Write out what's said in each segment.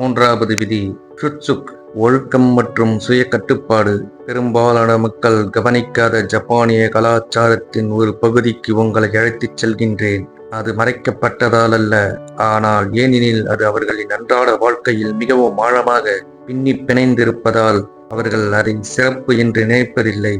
மூன்றாவது விதி சுட்சுக் ஒழுக்கம் மற்றும் சுய கட்டுப்பாடு பெரும்பாலான மக்கள் கவனிக்காத ஜப்பானிய கலாச்சாரத்தின் ஒரு பகுதிக்கு உங்களை அழைத்துச் செல்கின்றேன். அது மறைக்கப்பட்டதால் அல்ல ஆனால் ஏனெனில் அது அவர்களின் அன்றாட வாழ்க்கையில் மிகவும் ஆழமாக பின்னி பிணைந்திருப்பதால் அவர்கள் அதை சிறப்பு என்று நினைப்பதில்லை.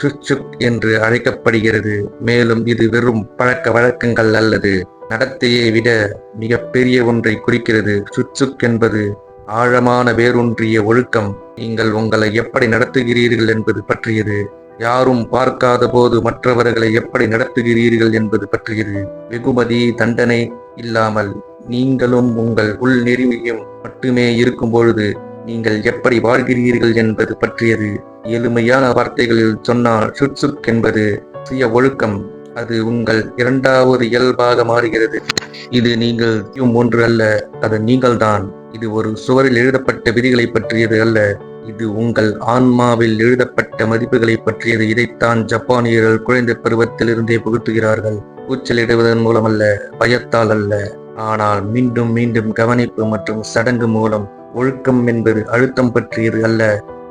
சுட்சுக் என்று அழைக்கப்படுகிறது மேலும் இது வெறும் பழக்க வழக்கங்கள் அல்லது நடத்தையை விட மிக பெரிய ஒன்றை குறிக்கிறது சுட்சுக் என்பது. ஆழமான வேரூன்றிய ஒழுக்கம். நீங்கள் உங்களை எப்படி நடத்துகிறீர்கள் என்பது பற்றியது. யாரும் பார்க்காத போது மற்றவர்களை எப்படி நடத்துகிறீர்கள் என்பது பற்றியது. வெகுமதி தண்டனை இல்லாமல் நீங்களும் உங்கள் உள் நெறிமையும் மட்டுமே இருக்கும் பொழுது நீங்கள் எப்படி வாழ்கிறீர்கள் என்பது பற்றியது. எளிமையான வார்த்தைகளில் சொன்னால் சுட்சுக் என்பது சுய ஒழுக்கம். அது உங்கள் இரண்டாவது இயல்பாக மாறுகிறது. இது நீங்கள் ஒன்று அல்ல அது நீங்கள்தான். இது ஒரு சுவரில் எழுதப்பட்ட விதிகளை பற்றியது அல்ல இது உங்கள் ஆன்மாவில் எழுதப்பட்ட மதிப்புகளை பற்றியது. இதைத்தான் ஜப்பானியர்கள் குழந்தை பருவத்திலிருந்தே புகுத்துகிறார்கள். கூச்சலிடுவதன் மூலம் அல்ல பயத்தால் அல்ல. ஆனால் மீண்டும் மீண்டும் கவனிப்பு மற்றும் சடங்கு மூலம் ஒழுக்கம் என்பது அழுத்தம் பற்றியது அல்ல.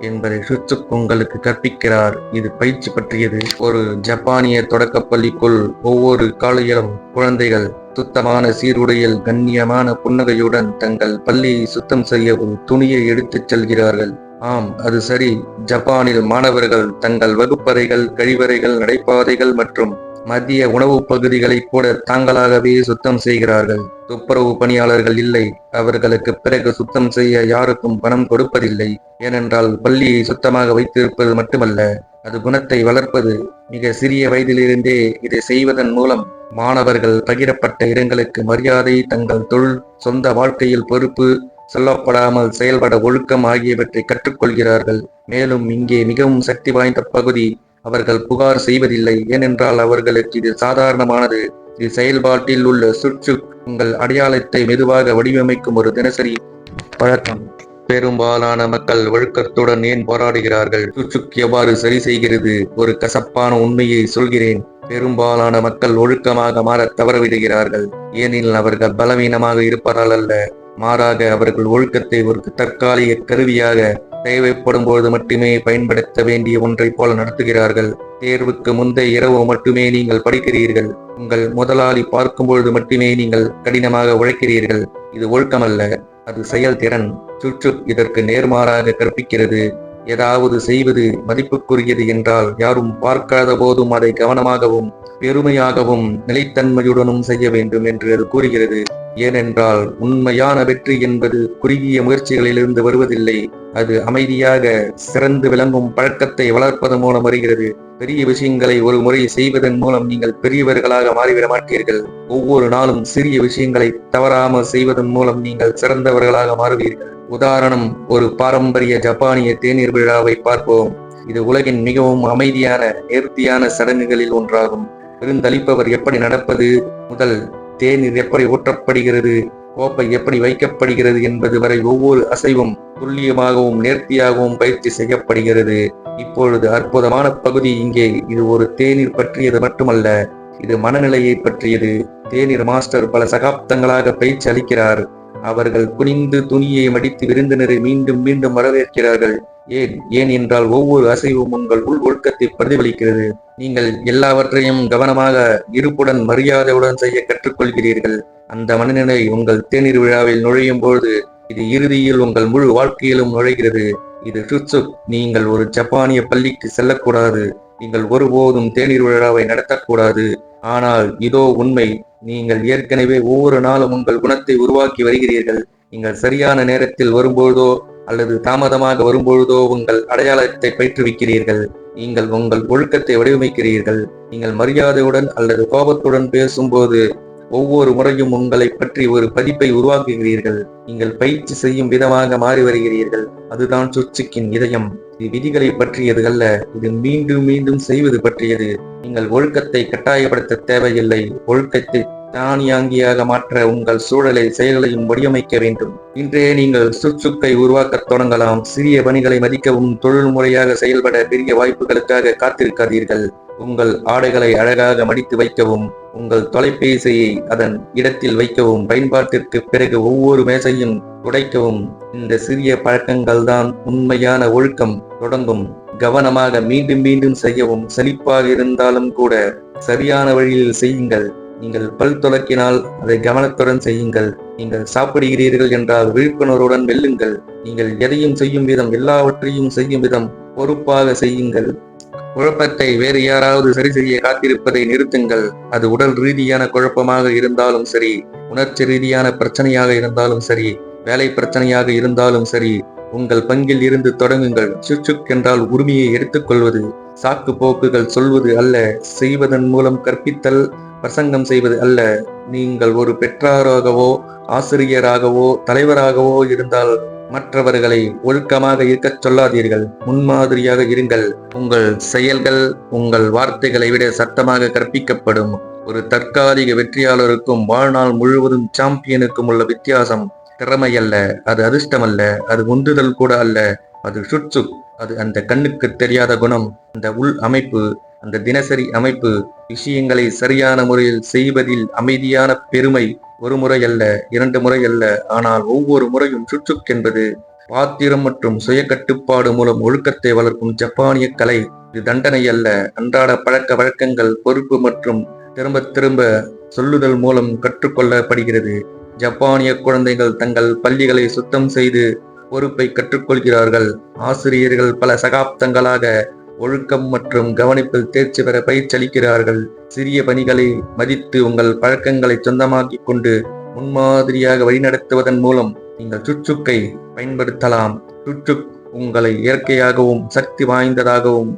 என்பதை சுற்று உங்களுக்கு கற்பிக்கிறார். இது பயிற்சி பற்றியது. ஒரு ஜப்பானிய தொடக்கப்பள்ளிக்குள் ஒவ்வொரு காலையிலும் குழந்தைகள் சுத்தமான சீருடையில் கண்ணியமான புன்னகையுடன் தங்கள் பள்ளியை சுத்தம் செய்ய ஒரு துணியை எடுத்துச் செல்கிறார்கள். ஆம் அது சரி. ஜப்பானில் மாணவர்கள் தங்கள் வகுப்பறைகள் கழிவறைகள் நடைபாதைகள் மற்றும் மதிய உணவு பகுதிகளை கூட தாங்களாகவே சுத்தம் செய்கிறார்கள். துப்புரவு பணியாளர்கள் இல்லை. அவர்களுக்கு பிறகு சுத்தம் செய்ய யாருக்கும் பணம் கொடுப்பதில்லை. ஏனென்றால் பள்ளியை சுத்தமாக வைத்திருப்பது மட்டுமல்ல அது குணத்தை வளர்ப்பது. மிக சிறிய வயதிலிருந்தே இதை செய்வதன் மூலம் மாணவர்கள் பகிரப்பட்ட இடங்களுக்கு மரியாதை தங்கள் தொழில் சொந்த வாழ்க்கையில் பொறுப்பு சொல்லப்படாமல் செயல்பட ஒழுக்கம் ஆகியவற்றை கற்றுக்கொள்கிறார்கள். மேலும் இங்கே மிகவும் சக்தி வாய்ந்த பகுதி அவர்கள் புகார் செய்வதில்லை. ஏனென்றால் அவர்களுக்கு இது சாதாரணமானது. இது செயல்பாட்டில் உள்ள சுற்று உங்கள் அடையாளத்தை மெதுவாக வடிவமைக்கும் ஒரு தினசரி பழக்கம். பெரும்பாலான மக்கள் ஒழுக்கத்துடன் ஏன் போராடுகிறார்கள்? சுற்றுக்கு எவ்வாறு சரி செய்கிறது? ஒரு கசப்பான உண்மையை சொல்கிறேன். பெரும்பாலான மக்கள் ஒழுக்கமாக மாற தவறவிடுகிறார்கள். ஏனெனில் அவர்கள் பலவீனமாக இருப்பதால் அல்ல. மாறாக அவர்கள் ஒழுக்கத்தை ஒரு தற்காலிக கருவியாக தேவைப்படும் பொழுது மட்டுமே பயன்படுத்த வேண்டிய ஒன்றை போல நடத்துகிறார்கள். தேர்வுக்கு முந்தைய இரவு மட்டுமே நீங்கள் படிக்கிறீர்கள். உங்கள் முதலாளி பார்க்கும் பொழுது மட்டுமே நீங்கள் கடினமாக உழைக்கிறீர்கள். இது ஒழுக்கமல்ல அது செயல்திறன். சுற்று இதற்கு நேர்மாறாக கற்பிக்கிறது. ஏதாவது செய்வது மதிப்புக்குரியது என்றால் யாரும் பார்க்காத போதும் அதை கவனமாகவும் பெருமையாகவும் நிலைத்தன்மையுடனும் செய்ய வேண்டும் என்று அது கூறுகிறது. ஏனென்றால் உண்மையான வெற்றி என்பது குறுகிய முயற்சிகளிலிருந்து வருவதில்லை. அது அமைதியாக சிறந்து விளங்கும் பழக்கத்தை வளர்ப்பதன் மூலம் வருகிறது. பெரிய விஷயங்களை ஒரு முறை செய்வதன் மூலம் நீங்கள் பெரியவர்களாக மாறிவிட மாட்டீர்கள். ஒவ்வொரு நாளும் சிறிய விஷயங்களை தவறாமல் செய்வதன் மூலம் நீங்கள் சிறந்தவர்களாக மாறுவீர்கள். உதாரணம் ஒரு பாரம்பரிய ஜப்பானிய தேநீர் விழாவை பார்ப்போம். இது உலகின் மிகவும் அமைதியான நேர்த்தியான சடங்குகளில் ஒன்றாகும். பெருந்தளிப்பவர் எப்படி நடப்பது? முதல் தேநீர் எப்படி ஊற்றப்படுகிறது? கோப்பை எப்படி வைக்கப்படுகிறது என்பது வரை ஒவ்வொரு அசைவும் துல்லியமாகவும் நேர்த்தியாகவும் பயிற்சி செய்யப்படுகிறது. இப்பொழுது அற்புதமான பகுதி இங்கே. இது ஒரு தேநீர் பற்றியது மட்டுமல்ல இது மனநிலையை பற்றியது. தேநீர் மாஸ்டர் பல சகாப்தங்களாக பயிற்சி அளிக்கிறார். அவர்கள் குனிந்து துணியை மடித்து விருந்தினரை மீண்டும் மீண்டும் வரவேற்கிறார்கள். ஏன்? ஏன் என்றால் ஒவ்வொரு அசைவும் உங்கள் உள் ஒழுக்கத்தை பிரதிபலிக்கிறது. நீங்கள் எல்லாவற்றையும் கவனமாக இருப்புடன் மரியாதையுடன் செய்ய கற்றுக்கொள்கிறீர்கள். அந்த மனநிலை உங்கள் தேநீர் விழாவில் நுழையும் பொழுது இது இறுதியில் உங்கள் முழு வாழ்க்கையிலும் நுழைகிறது. இது சுட்சுக் நீங்கள் ஒரு ஜப்பானிய பள்ளிக்கு செல்லக்கூடாது. நீங்கள் ஒருபோதும் தேநீர் விழாவை நடத்தக்கூடாது. ஆனால் இதோ உண்மை. நீங்கள் ஏற்கனவே ஒவ்வொரு நாளும் உங்கள் குணத்தை உருவாக்கி வருகிறீர்கள். நீங்கள் சரியான நேரத்தில் வரும்பொழுதோ அல்லது தாமதமாக வரும்பொழுதோ உங்கள் அடையாளத்தை பயிற்றுவிக்கிறீர்கள். நீங்கள் உங்கள் ஒழுக்கத்தை வடிவமைக்கிறீர்கள். நீங்கள் மரியாதையுடன் அல்லது கோபத்துடன் பேசும்போது ஒவ்வொரு முறையும் உங்களை பற்றி ஒரு பதிப்பை உருவாக்குகிறீர்கள். நீங்கள் பயிற்சி செய்யும் விதமாக மாறி வருகிறீர்கள். அதுதான் சுட்சுக்கின் இதயம். இது விதிகளை பற்றியது அல்ல. இது மீண்டும் மீண்டும் செய்வது பற்றியது. நீங்கள் ஒழுக்கத்தை கட்டாயப்படுத்த தேவையில்லை. ஒழுக்கத்தை தானியாங்கியாக மாற்ற உங்கள் சூழலை செயல்களையும் வடிவமைக்க வேண்டும். இன்றே நீங்கள் சுற்றுக்கை உருவாக்கத் தொடங்கலாம். சிறிய பணிகளை மதிக்கவும் தொழில் முறையாக செயல்பட பெரிய வாய்ப்புகளுக்காக காத்திருக்காதீர்கள். உங்கள் ஆடைகளை அழகாக மடித்து வைக்கவும் உங்கள் தொலைபேசியை அதன் இடத்தில் வைக்கவும் பயன்பாட்டிற்கு பிறகு ஒவ்வொரு மேசையும் துடைக்கவும். இந்த சிறிய பழக்கங்கள் தான் உண்மையான ஒழுக்கம். தொடங்கும். கவனமாக மீண்டும் மீண்டும் செய்யவும் செழிப்பாக இருந்தாலும் கூட சரியான வழியில் செய்யுங்கள். நீங்கள் பல் துளக்கினால் அதை கவனத்துடன் செய்யுங்கள். நீங்கள் சாப்பிடுகிறீர்கள் என்றால் விழிப்புணர்வுடன் வெல்லுங்கள். நீங்கள் எதையும் செய்யும் விதம் எல்லாவற்றையும் செய்யும் விதம் பொறுப்பாக செய்யுங்கள். குழப்பத்தை வேறு யாராவது சரி செய்ய காத்திருப்பதை நிறுத்துங்கள். அது உடல் ரீதியான குழப்பமாக இருந்தாலும் சரி உணர்ச்சி ரீதியான பிரச்சனையாக இருந்தாலும் சரி வேலை பிரச்சனையாக இருந்தாலும் சரி உங்கள் பங்கில் இருந்து தொடங்குங்கள். சுச்சுக் என்றால் உரிமையை எடுத்துக்கொள்வது சாக்கு போக்குகள் சொல்வது அல்ல செய்வதன் மூலம் கற்பித்தல் பிரசங்கம் செய்வது அல்ல. நீங்கள் ஒரு பெற்றாராகவோ ஆசிரியராகவோ தலைவராகவோ இருந்தால் மற்றவர்களை ஒழுக்கமாக இருக்கச் சொல்லாதீர்கள். முன்மாதிரியாக இருங்கள். உங்கள் செயல்கள் உங்கள் வார்த்தைகளை விட சத்தமாக கற்பிக்கப்படும். ஒரு தற்காலிக வெற்றியாளருக்கும் வாழ்நாள் முழுவதும் சாம்பியனுக்கும் உள்ள வித்தியாசம் திறமை அல்ல அது அதிர்ஷ்டம் அல்ல அது உந்துதல் கூட அல்ல. அது சுட்சுக் அது அந்த கண்ணுக்கு தெரியாத குணம் அந்த உள் அமைப்பு அந்த தினசரி அமைப்பு விஷயங்களை சரியான முறையில் செய்வதில் அமைதியான பெருமை ஒரு முறை அல்ல இரண்டு முறை அல்ல. ஆனால் ஒவ்வொரு முறையும் சுட்சுக் என்பது பாத்திரம் மற்றும் சுய கட்டுப்பாடு மூலம் ஒழுக்கத்தை வளர்க்கும் ஜப்பானிய கலை. இது தண்டனை அல்ல அன்றாட பழக்க வழக்கங்கள் பொறுப்பு மற்றும் திரும்ப திரும்ப சொல்லுதல் மூலம் கற்றுக்கொள்ளப்படுகிறது. ஜப்பானிய குழந்தைகள் தங்கள் பள்ளிகளை சுத்தம் செய்து பொறுப்பை கற்றுக்கொள்கிறார்கள். ஆசிரியர்கள் பல சகாப்தங்களாக ஒழுக்கம் மற்றும் கவனிப்பில் தேர்ச்சி பெற பயிற்சியளிக்கிறார்கள். சிறிய பணிகளை மதித்து உங்கள் பழக்கங்களை சொந்தமாக்கி கொண்டு முன்மாதிரியாக வழிநடத்துவதன் மூலம் நீங்கள் சுற்றுக்கை பயன்படுத்தலாம். சுற்றுக் உங்களை இயற்கையாகவும் சக்தி வாய்ந்ததாகவும்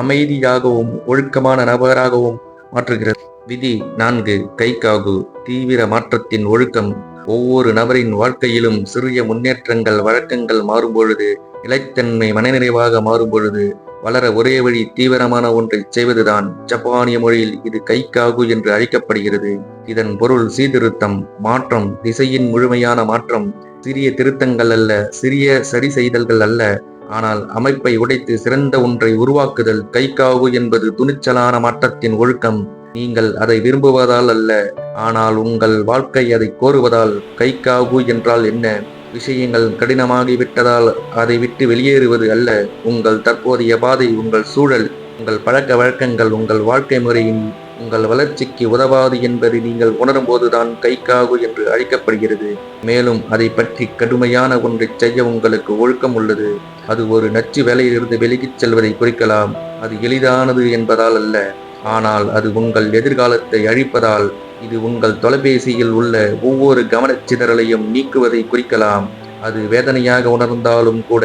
அமைதியாகவும் ஒழுக்கமான நபராகவும் மாற்றுகிறது. விதி நான்கு கைகாகு. தீவிர மாற்றத்தின் ஒழுக்கம் ஒவ்வொரு நபரின் வாழ்க்கையிலும் சிறிய முன்னேற்றங்கள் வழக்கங்கள் மாறும்பொழுது நிலைத்தன்மை மனநிறைவாக மாறும்பொழுது வளர ஒரே வழி தீவிரமான ஒன்றை செய்வதுதான் ஜப்பானிய மொழியில் இது கைக்காகு என்று அழைக்கப்படுகிறது. இதன் பொருள் சீர்திருத்தம் மாற்றம் திசையின் முழுமையான மாற்றம். சிறிய திருத்தங்கள் அல்ல சிறிய சரி செய்தல்கள் அல்ல. ஆனால் அமைப்பை உடைத்து சிறந்த ஒன்றை உருவாக்குதல் கைக்காவு என்பது துணிச்சலான மாற்றத்தின் ஒழுக்கம். நீங்கள் அதை விரும்புவதால் அல்ல. ஆனால் உங்கள் வாழ்க்கை அதை கோருவதால் கைக்காகு என்றால் என்ன? விஷயங்கள் கடினமாகிவிட்டதால் அதை விட்டு வெளியேறுவது அல்ல. உங்கள் தற்போதைய பாதை உங்கள் சூழல் உங்கள் பழக்க வழக்கங்கள் உங்கள் வாழ்க்கை முறையின் உங்கள் வளர்ச்சிக்கு உதவாது என்பதை நீங்கள் உணரும் போதுதான் கைக்காகு என்று அழைக்கப்படுகிறது. மேலும் அதை பற்றி கடுமையான ஒன்றை செய்ய உங்களுக்கு ஒழுக்கம் உள்ளது. அது ஒரு நச்சு வேலையிலிருந்து விலகிச் செல்வதை குறிக்கலாம். அது எளிதானது என்பதால் அல்ல. ஆனால் அது உங்கள் எதிர்காலத்தை அழிப்பதால் இது உங்கள் தொலைபேசியில் உள்ள ஒவ்வொரு கவனச்சிதறலையும் நீக்குவதை குறிக்கலாம். அது வேதனையாக உணர்ந்தாலும் கூட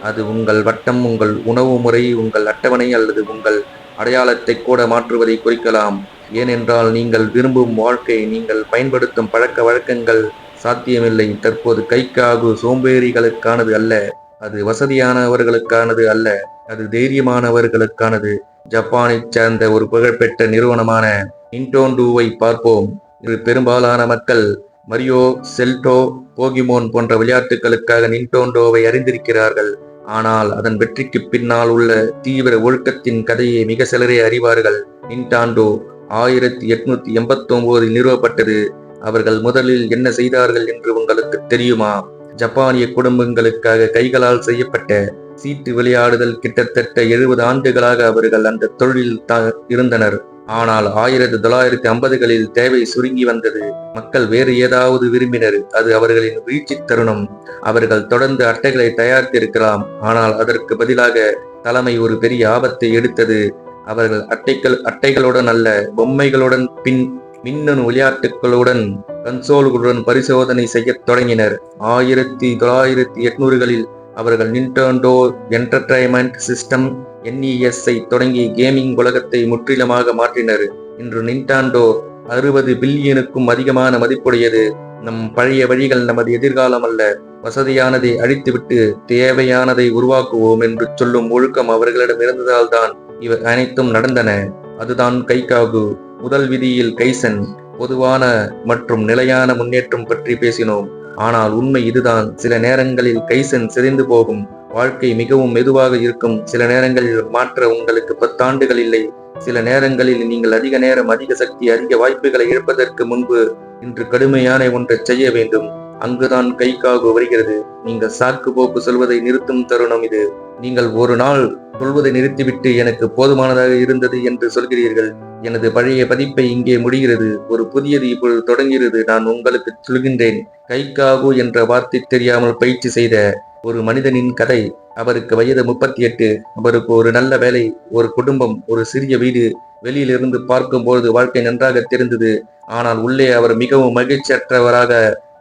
அது உங்கள் வட்டம் உங்கள் உணவு முறை உங்கள் அட்டவணை அல்லது உங்கள் அடையாளத்தை கூட மாற்றுவதை குறிக்கலாம். ஏனென்றால் நீங்கள் விரும்பும் வாழ்க்கை நீங்கள் பயன்படுத்தும் பழக்க வழக்கங்கள் சாத்தியமில்லை. தற்போது கைக்காகு சோம்பேறிகளுக்கானது அல்ல. அது வசதியானவர்களுக்கானது அல்ல. அது தைரியமானவர்களுக்கானது. ஜப்பானைச் சேர்ந்த ஒரு புகழ்பெற்ற நிறுவனமான நிண்டோண்டூவை பார்ப்போம். இது பெரும்பாலான மக்கள் மரியோ செல்டோ போகிமோன் போன்ற விளையாட்டுகளுக்காக நின்டோண்டோவை அறிந்திருக்கிறார்கள். ஆனால் அதன் வெற்றிக்கு பின்னால் உள்ள தீவிர ஒழுக்கத்தின் கதையை மிக சிலரே அறிவார்கள். நின்டாண்டோ ஆயிரத்தி எட்நூத்தி எண்பத்தி ஒன்பதில் நிறுவப்பட்டது. அவர்கள் முதலில் என்ன செய்தார்கள் என்று உங்களுக்கு தெரியுமா? ஜப்பானிய குடும்பங்களுக்காக கைகளால் செய்யப்பட்ட சீட்டு விளையாடுதல் கிட்டத்தட்ட எழுபது ஆண்டுகளாக அவர்கள் அந்த தொழிலில் இருந்தனர். ஆனால் ஆயிரத்தி தொள்ளாயிரத்தி ஐம்பதுகளில் தேவை சுருங்கி வந்தது. மக்கள் வேறு ஏதாவது விரும்பினர். அது அவர்களின் வீழ்ச்சி தருணம். அவர்கள் தொடர்ந்து அட்டைகளை தயாரித்திருக்கலாம். ஆனால் அதற்கு பதிலாக தலைமை ஒரு பெரிய ஆபத்தை எடுத்தது. அவர்கள் அட்டைகள் அட்டைகளுடன் அல்ல பொம்மைகளுடன் பின் மின்னணு விளையாட்டுகளுடன் கன்சோல்களுடன் பரிசோதனை செய்யத் தொடங்கினர். ஆயிரத்தி தொள்ளாயிரத்தி எட்நூறுகளில் அவர்கள் நின்டர்டோ என்டர்டைன்மெண்ட் சிஸ்டம் என்இஎஸ்ஐ தொடங்கி கேமிங் உலகத்தை முற்றிலுமாக மாற்றினர். இன்று நின்டாண்டோ அறுபது பில்லியனுக்கும் அதிகமான மதிப்புடையது. நம் பழைய வழிகள் நமது எதிர்காலம் அல்ல. வசதியானதை அழித்துவிட்டு தேவையானதை உருவாக்குவோம் என்று சொல்லும் ஒழுக்கம் அவர்களிடம் இருந்ததால் தான் இவை அனைத்தும் நடந்தன. அதுதான் கைகாகு முதல் விதியில் கைசன் பொதுவான மற்றும் நிலையான முன்னேற்றம் பற்றி பேசினோம். ஆனால் உண்மை இதுதான். சில நேரங்களில் கைசன் சிதைந்து போகும். வாழ்க்கை மிகவும் மெதுவாக இருக்கும். சில நேரங்களில் மாற்ற உங்களுக்கு பத்தாண்டுகள் இல்லை. சில நேரங்களில் நீங்கள் அதிக நேரம் அதிக சக்தி அதிக வாய்ப்புகளை இழப்பதற்கு முன்பு இன்று கடுமையான ஒன்றை செய்ய வேண்டும். அங்குதான் கைக்காக வருகிறது. நீங்கள் சாக்கு போக்கு சொல்வதை நிறுத்தும் தருணம் இது. நீங்கள் ஒரு நாள் சொல்வதை நிறுத்திவிட்டு எனக்கு போதுமானதாக இருந்தது என்று சொல்கிறீர்கள். எனது பழைய பதிப்பை இங்கே முடிகிறது. ஒரு புதியது இப்பொழுது தொடங்குகிறது. நான் உங்களுக்கு சொல்கின்றேன். கைகாகு என்ற வார்த்தை தெரியாமல் பயிற்சி செய்த ஒரு மனிதனின் கதை. அவருக்கு வயது முப்பத்தி எட்டு அவருக்கு ஒரு நல்ல வேலை ஒரு குடும்பம் ஒரு சிறிய வீடு. வெளியிலிருந்து பார்க்கும்போது வாழ்க்கை நன்றாக தெரிந்தது. ஆனால் உள்ளே அவர் மிகவும் மகிழ்ச்சியற்றவராக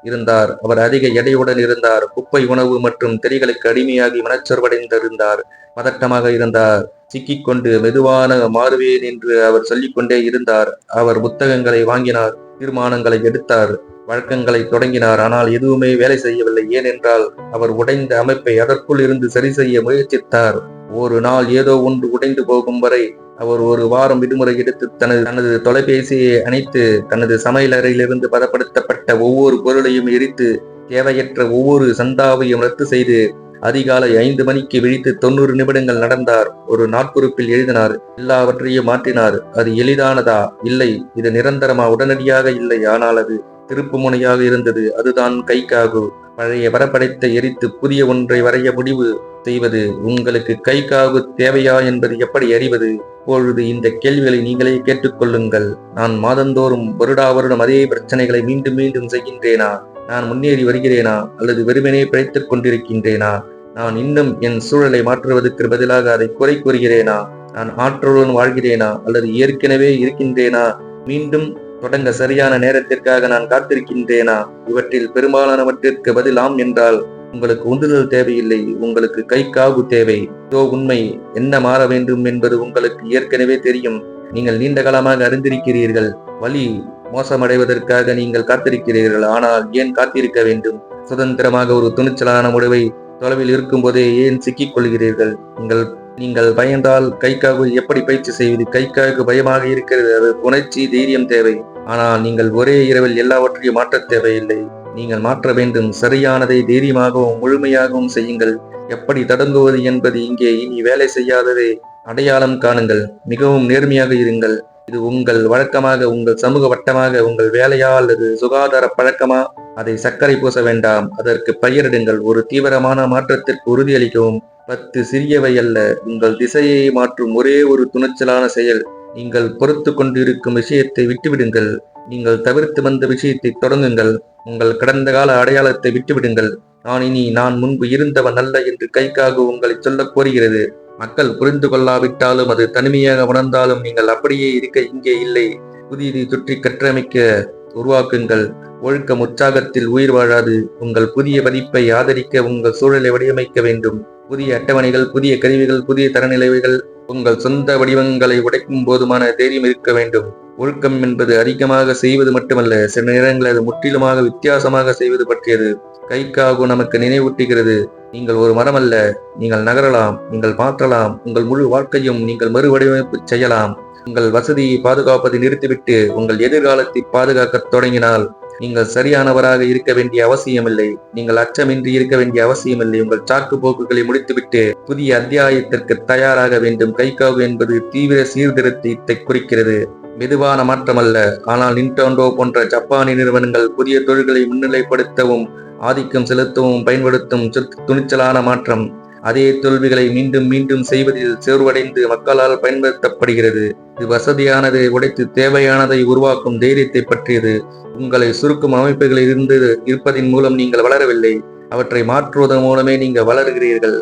இருந்தார். அவர் அதிக எடையுடன் இருந்தார். குப்பை உணவு மற்றும் தெரிகளுக்கு அடிமையாகி மனச்சொர்வடைந்திருந்தார். பதட்டமாக இருந்தார். சிக்கிக்கொண்டு மெதுவான மாறுவேன் என்று அவர் சொல்லிக்கொண்டே இருந்தார். அவர் புத்தகங்களை வாங்கினார் தீர்மானங்களை எடுத்தார் வழக்கங்களை தொடங்கினார். ஆனால் எதுவுமே வேலை செய்யவில்லை. ஏனென்றால் அவர் உடைந்த அமைப்பை அதற்குள் இருந்து சரி செய்ய முயற்சித்தார். ஒரு நாள் ஏதோ ஒன்று உடைந்து போகும் வரை அவர் ஒரு வாரம் விடுமுறை எடுத்து தனது தனது தொலைபேசியை அணைத்து தனது சமையலறையிலிருந்து பதப்படுத்தப்பட்ட ஒவ்வொரு பொருளையும் எரித்து தேவையற்ற ஒவ்வொரு சந்தாவையும் ரத்து செய்து அதிகாலை ஐந்து மணிக்கு விழித்து தொண்ணூறு நிமிடங்கள் நடந்தார். ஒரு நாட்குறிப்பில் எழுதினார் எல்லாவற்றையும் மாற்றினார். அது எளிதானதா? இல்லை. இது நிரந்தரமா? உடனடியாக இல்லை. ஆனால் அது திருப்பு முனையாக இருந்தது. அதுதான் கைக்காகு பழைய வரப்படைத்தை எரித்து புதிய ஒன்றை வரைய முடிவு செய்வது. உங்களுக்கு கைக்காகு தேவையா என்பது எப்படி அறிவது? இப்பொழுது இந்த கேள்விகளை நீங்களே கேட்டுக்கொள்ளுங்கள். நான் மாதந்தோறும் வருடா வருடம் அதே பிரச்சனைகளை மீண்டும் மீண்டும் செய்கின்றேனா? நான் முன்னேறி வருகிறேனா? அல்லது வெறுமனே பிழைத்துக் கொண்டிருக்கின்றேனா? நான் இன்னும் என் சூழலை மாற்றுவதற்கு பதிலாக அதை குறை கூறுகிறேனா? நான் ஆற்றலுடன் வாழ்கிறேனா? அல்லது ஏற்கனவே இருக்கின்றேனா? மீண்டும் தொடங்க சரியான நேரத்திற்காக நான் காத்திருக்கின்றேனா? இவற்றில் பெரும்பாலானவற்றிற்கு பதில் ஆம் என்றால் உங்களுக்கு உந்துதல் தேவையில்லை உங்களுக்கு கை காவு தேவை. இதோ உண்மை என்ன மாற வேண்டும் என்பது உங்களுக்கு ஏற்கனவே தெரியும். நீங்கள் நீண்ட காலமாக அறிந்திருக்கிறீர்கள். வழி மோசமடைவதற்காக நீங்கள் காத்திருக்கிறீர்கள். ஆனால் ஏன் காத்திருக்க வேண்டும்? சுதந்திரமாக ஒரு துணிச்சலான முடிவை தொலைவில் இருக்கும் போதே ஏன் சிக்கிக் கொள்கிறீர்கள் நீங்கள் நீங்கள் பயந்தால் கைக்காக எப்படி பயிற்சி செய்வது? கைக்காக பயமாக இருக்கிறது அது உணர்ச்சி தைரியம் தேவை. ஆனால் நீங்கள் ஒரே இரவில் எல்லாவற்றையும் மாற்ற தேவையில்லை. நீங்கள் மாற்ற வேண்டும் சரியானதை தைரியமாகவும் முழுமையாகவும் செய்யுங்கள். எப்படி தொடங்குவது என்பது இங்கே இனி வேலை செய்யாததை அடையாளம் காணுங்கள். மிகவும் நேர்மையாக இருங்கள். இது உங்கள் வழக்கமாக உங்கள் சமூக வட்டமாக உங்கள் வேலையா அல்லது சுகாதார பழக்கமா? அதை சர்க்கரை பூச வேண்டாம். அதற்கு பெயரிடுங்கள். ஒரு தீவிரமான மாற்றத்திற்கு உறுதியளிக்கவும். பத்து சிறியவை அல்ல. உங்கள் திசையை மாற்றும் ஒரே ஒரு துணிச்சலான செயல். நீங்கள் பொறுத்து கொண்டிருக்கும் விஷயத்தை விட்டுவிடுங்கள். நீங்கள் தவிர்த்து வந்த விஷயத்தை தொடங்குங்கள். உங்கள் கடந்த கால அடையாளத்தை விட்டுவிடுங்கள். நான் இனி நான் முன்பு இருந்தவன் அல்ல என்று கைக்காக உங்களை சொல்ல கோருகிறது. மக்கள் புரிந்து கொள்ளாவிட்டாலும் அது தனிமையாக உணர்ந்தாலும் நீங்கள் அப்படியே இருக்க இங்கே இல்லை. புதியதை சுற்றி கற்றமைக்க உருவாக்குங்கள். ஒழுக்கம் உற்சாகத்தில் உயிர் வாழாது. உங்கள் புதிய பதிப்பை ஆதரிக்க உங்கள் சூழலை வடிவமைக்க வேண்டும். புதிய அட்டவணைகள் புதிய கருவிகள் புதிய தரநிலைகள் உங்கள் சொந்த வடிவங்களை உடைக்கும் போதுமான தைரியம் இருக்க வேண்டும். ஒழுக்கம் என்பது அதிகமாக செய்வது மட்டுமல்ல சில நேரங்களில் அது முற்றிலுமாக வித்தியாசமாக செய்வது பற்றியது. கைக்காகு நமக்கு நினைவூட்டுகிறது. நீங்கள் ஒரு மரம் அல்ல நீங்கள் நகரலாம் நீங்கள் மாற்றலாம் உங்கள் முழு வாழ்க்கையும் நீங்கள் மறுவடிவமைப்பு செய்யலாம். உங்கள் வசதியை பாதுகாப்பதை நிறுத்திவிட்டு உங்கள் எதிர்காலத்தை பாதுகாக்க தொடங்கினால் நீங்கள் சரியானவராக இருக்க வேண்டிய அவசியமில்லை. நீங்கள் அச்சமின்றி இருக்க வேண்டிய அவசியமில்லை. உங்கள் சாக்கு போக்குகளை முடித்துவிட்டு புதிய அத்தியாயத்திற்கு தயாராக வேண்டும். கைகாவு என்பது தீவிர சீர்திருத்தத்தை குறிக்கிறது. மெதுவான மாற்றம் அல்ல ஆனால் இன்டோண்டோ போன்ற ஜப்பானிய நிறுவனங்கள் புதிய தொழில்களை முன்னிலைப்படுத்தவும் ஆதிக்கம் செலுத்தவும் பயன்படுத்தும் துணிச்சலான மாற்றம். அதே தோல்விகளை மீண்டும் மீண்டும் செய்வதில் சேர்வடைந்து மக்களால் பயன்படுத்தப்படுகிறது. இது வசதியானதை உடைத்து தேவையானதை உருவாக்கும் தைரியத்தை பற்றியது. உங்களை சுருக்கும் அமைப்புகளில் இருந்து இருப்பதின் மூலம் நீங்கள் வளரவில்லை. அவற்றை மாற்றுவதன் மூலமே நீங்கள் வளர்கிறீர்கள்.